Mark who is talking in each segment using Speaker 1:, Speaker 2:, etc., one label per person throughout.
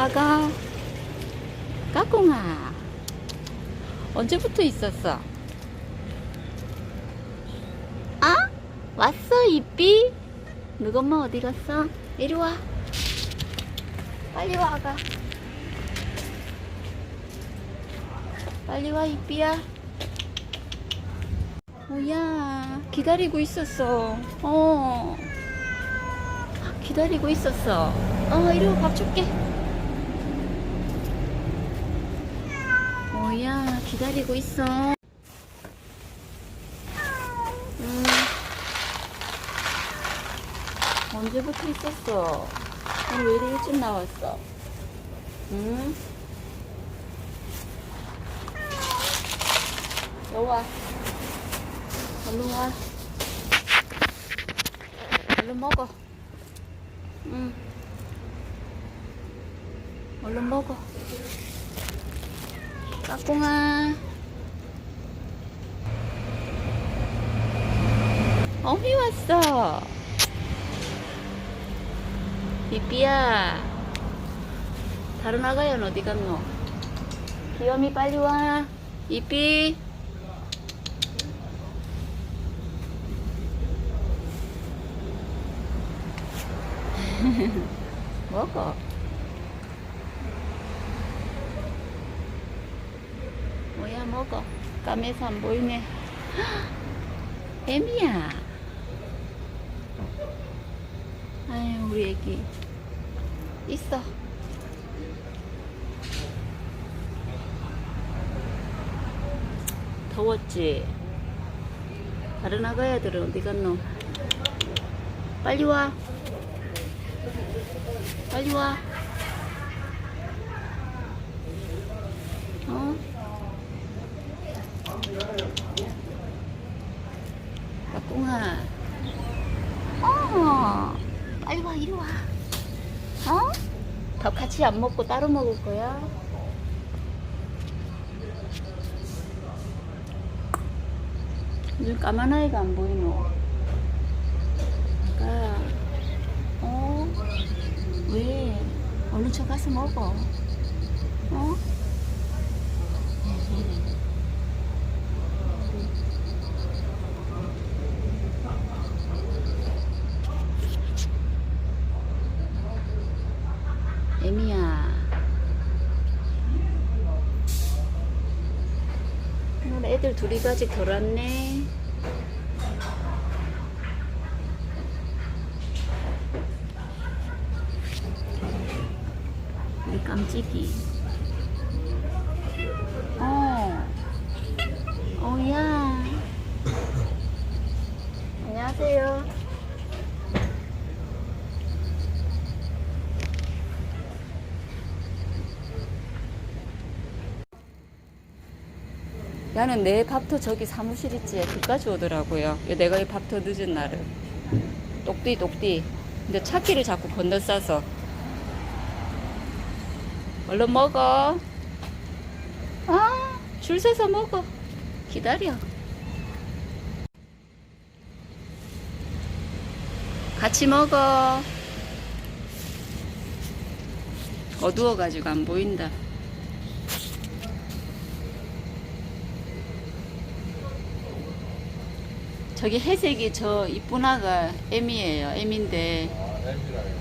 Speaker 1: 아가 까꿍아. 언제부터 있었어? 아? 왔어 이삐? 너엄마 어디 갔어? 이리 와. 빨리 와 아가. 빨리 와 이삐야. 뭐야? 기다리고 있었어. 어. 기다리고 있었어. 어 이리 와밥 줄게 뭐야 기다리고 있어. 음. 언제부터 있었어? 오늘 왜 이리 일찍 나왔어? 응? 여와. 얼른 와. 얼른 먹어. 응. 얼른 먹어 까꿍아. 어미 왔어. 비비야 다른 아가야는 어디 갔노? 귀염이 빨리 와. 이삐 먹어 뭐야 먹어. 까매서 안 보이네. 애미야. 아유 우리 애기. 있어. 더웠지? 다른 아가야들은 어디 갔노 빨리 와. 빨리 와 어? 까꿍 아 어 빨리 와 이리 와 어? 밥 같이 안 먹고 따로 먹을 거야? 요즘 까만 아이가 안 보이노? 아까 어? 왜? 얼른 저 가서 먹어 어? 애미야 오늘 애들 둘이 가지 덜 왔네. 우리 깜찍이. 어. 어야. 안녕하세요 나는 내 밥터 저기 사무실 있지. 그까지 오더라고요. 내가 이 밥터 늦은 날은. 똑띠 똑띠. 근데 차키를 자꾸 건너싸서. 얼른 먹어. 아 줄 서서 먹어. 기다려. 같이 먹어. 어두워가지고 안 보인다 저기 회색이 저 이쁜 아가 애미예요. 애미인데.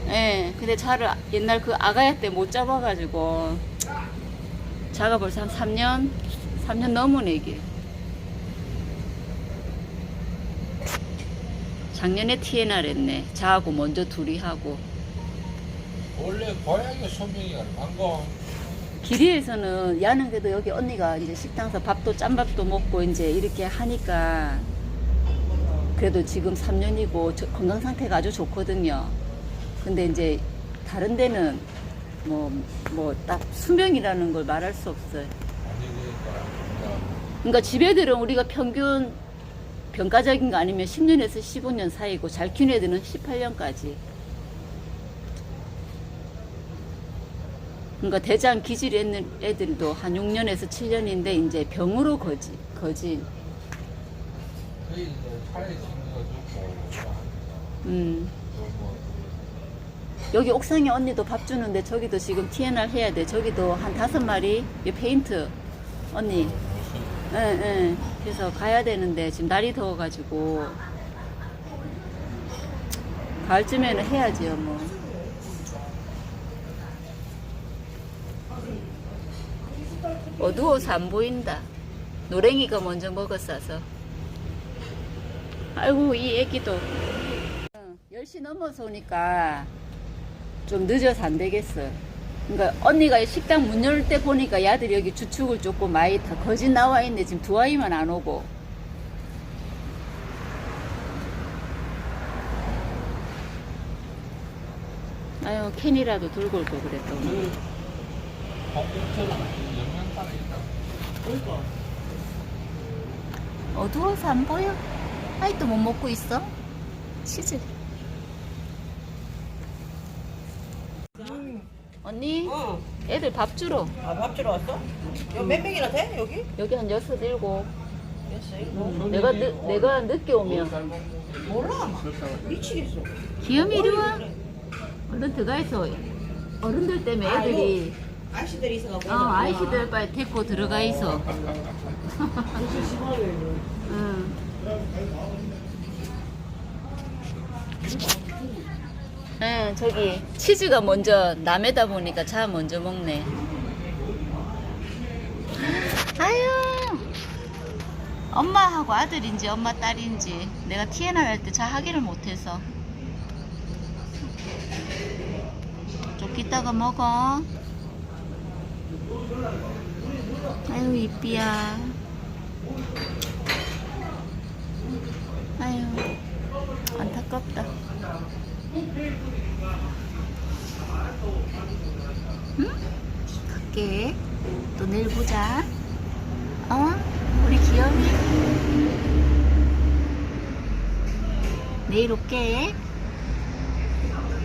Speaker 1: 예. 근데 저를 옛날 그 아가야 때 못 잡아가지고 자가 벌써 한 3년 3년 넘은 애기. 작년에 TNR 했네. 자하고 먼저 둘이 하고.
Speaker 2: 원래 고양이 소명이 얼마인 거?
Speaker 1: 길이에서는 야는 그래도 여기 언니가 이제 식당에서 밥도 짠밥도 먹고 이제 이렇게 하니까 그래도 지금 3년이고 건강 상태가 아주 좋거든요. 근데 이제 다른 데는 뭐 뭐 딱 수명이라는 걸 말할 수 없어요.
Speaker 2: 그러니까
Speaker 1: 집애들은 우리가 평균 평가적인 거 아니면 10년에서 15년 사이고 잘 키우는 애들은 18년까지. 그러니까 대장 기질 있는 애들도 한 6년에서 7년인데 이제 병으로 거지 거진.
Speaker 2: 거의 이제 차에 있는 거 좋고
Speaker 1: 음.
Speaker 2: 뭐
Speaker 1: 여기 옥상에 언니도 밥 주는데 저기도 지금 TNR 해야 돼. 저기도 한 다섯 마리 이 페인트 언니. 예, 예. 그래서 가야 되는데 지금 날이 더워가지고 가을쯤에는 해야지요 뭐. 어두워서 안 보인다. 노랭이가 먼저 먹었어서. 아이고 이 애기도. 어, 10시 넘어서 오니까 좀 늦어서 안 되겠어. 그러니까 언니가 식당 문 열 때 보니까 야들이 여기 주축을 조금 많이 다 거진 나와 있네. 지금 두 아이만 안 오고. 아유 캔이라도 들고 올 걸 그랬다 오늘.
Speaker 2: 있다.
Speaker 1: 어두워서 안 보여. 아이도 못 먹고 있어. 치즈. 언니,
Speaker 3: 어.
Speaker 1: 애들 밥 주러.
Speaker 3: 아, 밥 주러 왔어? 여기 몇 명이나 돼? 여기?
Speaker 1: 여기 한 여섯, 일곱.
Speaker 3: 됐어.
Speaker 1: 응. 내가, 늦, 내가 늦게 오면.
Speaker 3: 몰라. 미치겠어.
Speaker 1: 기염이 이리 와. 얼른 들어가 있어. 어른들 때문에 애들이,
Speaker 3: 아저씨들이 있어갖고.
Speaker 1: 어, 아이씨들 빨리 데리고 들어가 있어. 응. 응, 저기 치즈가 먼저 남에다 보니까 자 먼저 먹네. 아유, 엄마하고 아들인지 엄마 딸인지 내가 TNR 할 때 잘 하기를 못해서. 좀 이따가 먹어. 아유 이삐야. 아유 안타깝다. 응? 갈게. 또 내일 보자. 어? 우리 귀염이. 내일 올게.